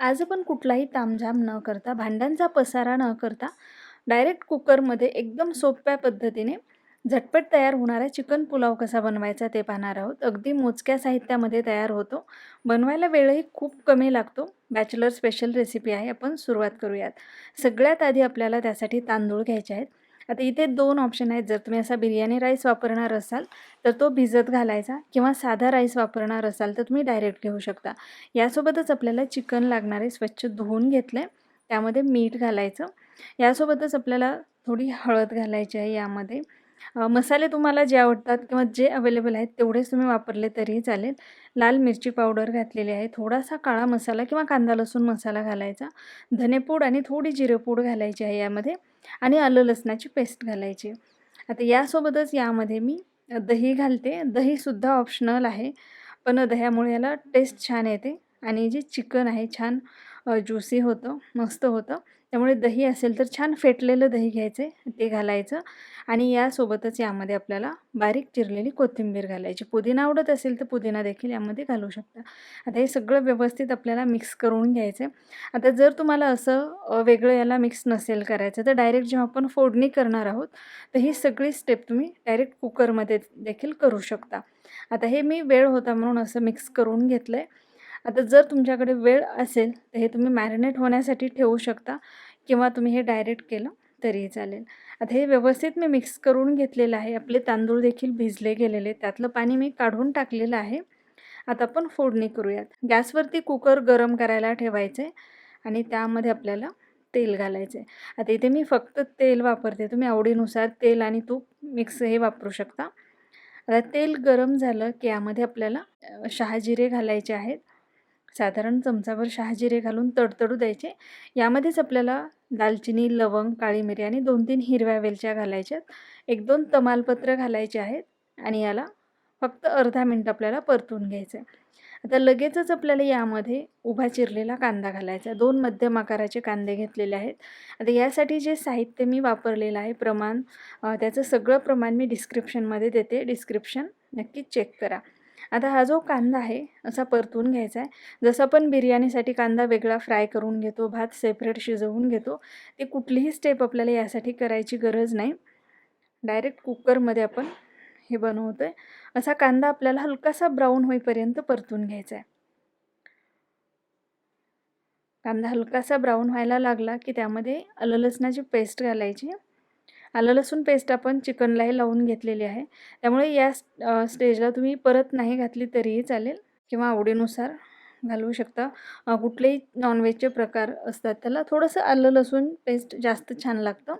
आज आपण कुठलाही तामझाम न करता, भांड्यांचा पसारा न करता, डायरेक्ट कुकरमध्ये एकदम सोप्या पद्धतीने झटपट तयार होणारा चिकन पुलाव कसा बनवायचा ते पाहणार आहोत. अगदी मोजक्या साहित्यामध्ये तयार होतो. बनवायला वेळही खूप कमी लागतो. बॅचलर स्पेशल रेसिपी आहे. आपण सुरुवात करूयात. सगळ्यात आधी आपल्याला त्यासाठी तांदूळ घ्यायचे आहेत. आता इथे दोन ऑप्शन आहेत. जर तुम्ही असा बिर्याणी राईस वापरणार असाल तर तो भिजत घालायचा किंवा साधा राईस वापरणार असाल तर तुम्ही डायरेक्ट घेऊ शकता. यासोबतच आपल्याला चिकन लागणारे स्वच्छ धुवून घेतलं आहे. त्यामध्ये मीठ घालायचं. यासोबतच आपल्याला थोडी हळद घालायची आहे यामध्ये. मसाले तुम्हाला जे आवडतात किंवा जे अवेलेबल आहेत तेवढेच तुम्ही वापरले तरीही चालेल. लाल मिरची पावडर घातलेली आहे. थोडासा काळा मसाला किंवा कांदा लसूण मसाला घालायचा. धनेपूड आणि थोडी जिरेपूड घालायची आहे यामध्ये आणि आलं लसणाची पेस्ट घालायची. आता यासोबतच यामध्ये मी दही घालते. दहीसुद्धा ऑप्शनल आहे. पण दह्यामुळे याला टेस्ट छान येते आणि जे चिकन आहे छान ज्युसी होतं, मस्त होतं. त्यामुळे दही असेल तर छान फेटलेलं दही घ्यायचं आहे, ते घालायचं आणि यासोबतच यामध्ये आपल्याला बारीक चिरलेली कोथिंबीर घालायची. पुदिना आवडत असेल तर पुदिना देखील यामध्ये घालू शकता. आता हे सगळं व्यवस्थित आपल्याला मिक्स करून घ्यायचं आता जर तुम्हाला असं वेगळं याला मिक्स नसेल करायचं तर डायरेक्ट जेव्हा आपण फोडणी करणार आहोत, तर ही सगळी स्टेप तुम्ही डायरेक्ट कुकरमध्ये देखील करू शकता. आता हे मी वेळ होता म्हणून असं मिक्स करून घेतलं आहे. आता जर तुमच्याकडे वेळ असेल तर हे तुम्ही मॅरिनेट होण्यासाठी ठेवू शकता किंवा तुम्ही हे डायरेक्ट केलं तरीही चालेल. आता हे व्यवस्थित मी मिक्स करून घेतलेलं आहे. आपले तांदूळ देखील भिजले गेलेले. त्यातलं पाणी मी काढून टाकलेलं आहे. आता आपण फोडणी करूयात. गॅसवरती कुकर गरम करायला ठेवायचं आहे आणि त्यामध्ये आपल्याला तेल घालायचं आहे. आता इथे मी फक्त तेल वापरते. तुम्ही आवडीनुसार तेल आणि तूप मिक्स हे वापरू शकता. आता तेल गरम झालं की यामध्ये आपल्याला शहा शहाजिरे घालायचे आहेत. साधारण चमचाभर शहाजिरे घालून तडतडू द्यायचे. यामध्येच आपल्याला दालचिनी, लवंग, काळी मिरी आणि 2-3 हिरव्या वेलच्या घालायच्यात. 1-2 तमालपत्र घालायचे आहेत आणि याला फक्त अर्धा मिनिट आपल्याला परतून घ्यायचं आहे. आता लगेचच आपल्याला यामध्ये उभा चिरलेला कांदा घालायचा. दोन मध्यम आकाराचे कांदे घेतलेले आहेत. आता यासाठी जे साहित्य मी वापरलेलं आहे प्रमाण त्याचं सगळं प्रमाण मी डिस्क्रिप्शनमध्ये देते. डिस्क्रिप्शन नक्की चेक करा. आता हा जो कांदा आहे असा परतून घ्यायचा आहे. जसं आपण बिर्याणीसाठी कांदा वेगळा फ्राय करून घेतो, भात सेपरेट शिजवून घेतो, ते कुठलीही स्टेप आपल्याला यासाठी करायची गरज नाही. डायरेक्ट कुकरमध्ये आपण हे बनवतो आहे. असा कांदा आपल्याला हलकासा ब्राऊन होईपर्यंत परतून घ्यायचा आहे. कांदा हलकासा ब्राऊन व्हायला लागला की त्यामध्ये आलं लसणाची पेस्ट घालायची. आलं लसूण पेस्ट आपण चिकनलाही लावून घेतलेली आहे. त्यामुळे या स्टेजला तुम्ही परत नाही घातली तरीही चालेल किंवा आवडीनुसार घालवू शकता. कुठलेही नॉनव्हेजचे प्रकार असतात त्याला थोडंसं आलं लसूण पेस्ट जास्त छान लागतं.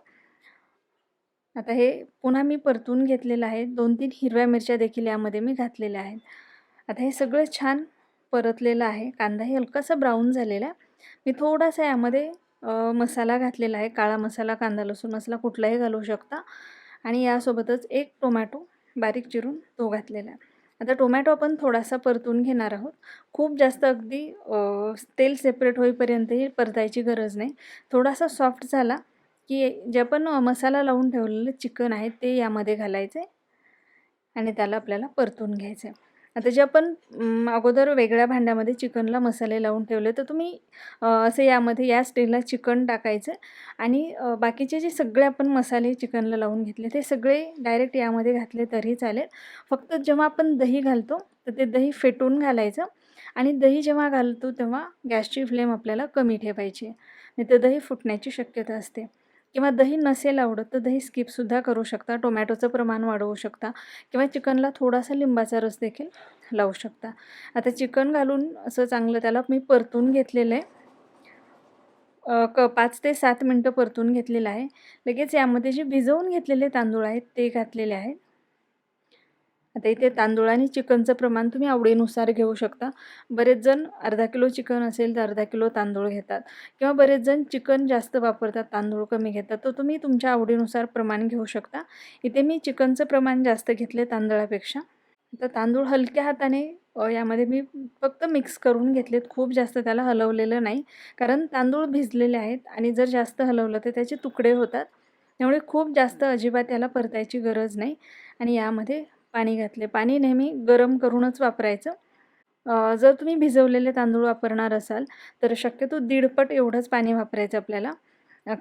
आता हे पुन्हा मी परतून घेतलेलं आहे. 2-3 हिरव्या मिरच्या देखील यामध्ये मी घातलेल्या आहेत. आता हे सगळं छान परतलेलं आहे. कांदाही हलकासा ब्राऊन झालेला आहे. मी थोडासा यामध्ये मसाला घातलेला आहे. काळा मसाला, कांदा लसूण मसाला कुठलाही घालू शकता आणि यासोबतच एक टोमॅटो बारीक चिरून तो घातलेला आहे. आता टोमॅटो आपण थोडासा परतून घेणार आहोत. खूप जास्त अगदी तेल सेपरेट होईपर्यंतही परतायची गरज नाही. थोडासा सॉफ्ट झाला की जे आपण मसाला लावून ठेवलेलं चिकन आहे ते यामध्ये घालायचं आहे आणि त्याला आपल्याला परतून घ्यायचं आहे. आता जे आपण अगोदर वेगळ्या भांड्यामध्ये चिकनला मसाले लावून ठेवले तर तुम्ही असं यामध्ये या स्टेजला चिकन टाकायचं आणि बाकीचे जे सगळे आपण मसाले चिकनला लावून घेतले ते सगळे डायरेक्ट यामध्ये घातले तरी चालेल. फक्त जेव्हा आपण दही घालतो तर ते दही फेटून घालायचं आणि दही जेव्हा घालतो तेव्हा गॅसची फ्लेम आपल्याला कमी ठेवायची नाही तर दही फुटण्याची शक्यता असते किंवा दही नसेल आवडत तर दही स्किपसुद्धा करू शकता. टोमॅटोचं प्रमाण वाढवू शकता किंवा चिकनला थोडासा लिंबाचा रस देखील लावू शकता. आता चिकन घालून असं चांगलं त्याला मी परतून घेतलेलं आहे. क पाच ते सात मिनटं परतून घेतलेलं आहे. लगेच यामध्ये जे भिजवून घेतलेले तांदूळ आहेत ते घातलेले आहेत. आता इथे तांदूळ आणि चिकनचं प्रमाण तुम्ही आवडीनुसार घेऊ शकता. बरेच जण अर्धा किलो चिकन असेल तर अर्धा किलो तांदूळ घेतात किंवा बरेच जण चिकन जास्त वापरतात, तांदूळ कमी घेतात. तर तुम्ही तुमच्या आवडीनुसार प्रमाण घेऊ शकता. इथे मी चिकनचं प्रमाण जास्त घेतले तांदळापेक्षा. आता तांदूळ हलक्या हाताने यामध्ये मी फक्त मिक्स करून घेतलेत. खूप जास्त त्याला हलवलेलं नाही. कारण तांदूळ भिजलेले आहेत आणि जर जास्त हलवलं तर त्याचे तुकडे होतात. त्यामुळे खूप जास्त अजिबात याला परतायची गरज नाही आणि यामध्ये पाणी घातले. पाणी नेहमी गरम करूनच वापरायचं. जर तुम्ही भिजवलेले तांदूळ वापरणार असाल तर शक्यतो दीडपट एवढंच पाणी वापरायचं आपल्याला.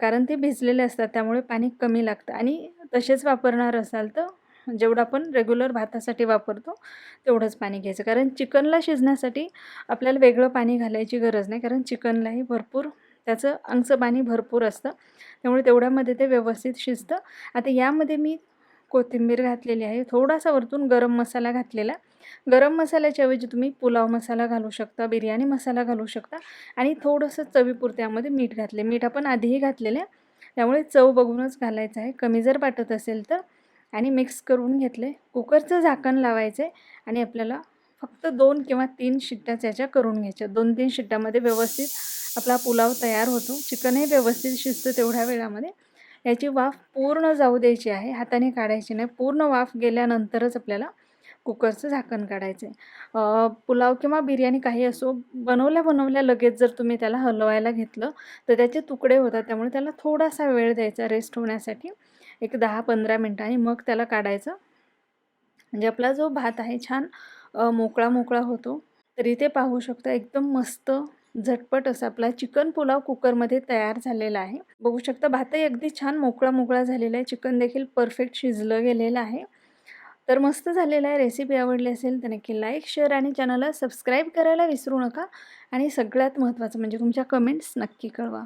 कारण ते भिजलेले असतात त्यामुळे पाणी कमी लागतं. आणि तसेच वापरणार असाल तर जेवढं आपण रेग्युलर भातासाठी वापरतो तेवढंच पाणी घ्यायचं. कारण चिकनला शिजण्यासाठी आपल्याला वेगळं पाणी घालायची गरज नाही. कारण चिकनलाही भरपूर त्याचं अंगचं पाणी भरपूर असतं. त्यामुळे तेवढ्यामध्ये ते व्यवस्थित शिजतं. आता यामध्ये मी कोथिंबीर घातलेली आहे. थोडासा वरतून गरम मसाला घातलेला. गरम मसाल्याच्या ऐवजी तुम्ही पुलाव मसाला घालू शकता बिर्याणी मसाला घालू शकता आणि थोडंसं चवीपुरते यामध्ये मीठ घातले. मीठ आपण आधीही घातलेलं आहे. त्यामुळे चव बघूनच घालायचं आहे. कमी जर वाटत असेल तर. आणि मिक्स करून घेतले. कुकरचं झाकण लावायचं आहे आणि आपल्याला फक्त दोन किंवा तीन शिट्ट्याच याच्या करून घ्यायच्या. दोन तीन शिट्ट्यामध्ये व्यवस्थित आपला पुलाव तयार होतो. चिकनही व्यवस्थित शिजतं तेवढ्या वेळामध्ये. याची वाफ पूर्ण जाऊ द्यायची आहे. हाताने काढायची नाही. पूर्ण वाफ गेल्यानंतरच आपल्याला कुकरचं झाकण काढायचं आहे. पुलाव किंवा बिर्याणी काही असो बनवल्या बनवल्या लगेच जर तुम्ही त्याला हलवायला घेतलं तर त्याचे तुकडे होतात. त्यामुळे त्याला थोडासा वेळ द्यायचा रेस्ट होण्यासाठी. एक दहा पंधरा मिनटं आणि मग त्याला काढायचं. म्हणजे आपला जो भात आहे छान मोकळा मोकळा होतो. तरी ते पाहू शकता. एकदम मस्त झटपट असा आपला चिकन पुलाव कुकरमध्ये तयार झालेला आहे. बघू शकता भातही अगदी छान मोकळा मोकळा झालेला आहे. चिकन देखील परफेक्ट शिजलं गेलेलं आहे. तर मस्त झालेलं आहे. रेसिपी आवडली असेल तर नक्की लाईक शेअर आणि चॅनलला सबस्क्राईब करायला विसरू नका. आणि सगळ्यात महत्त्वाचं म्हणजे तुमच्या कमेंट्स नक्की कळवा.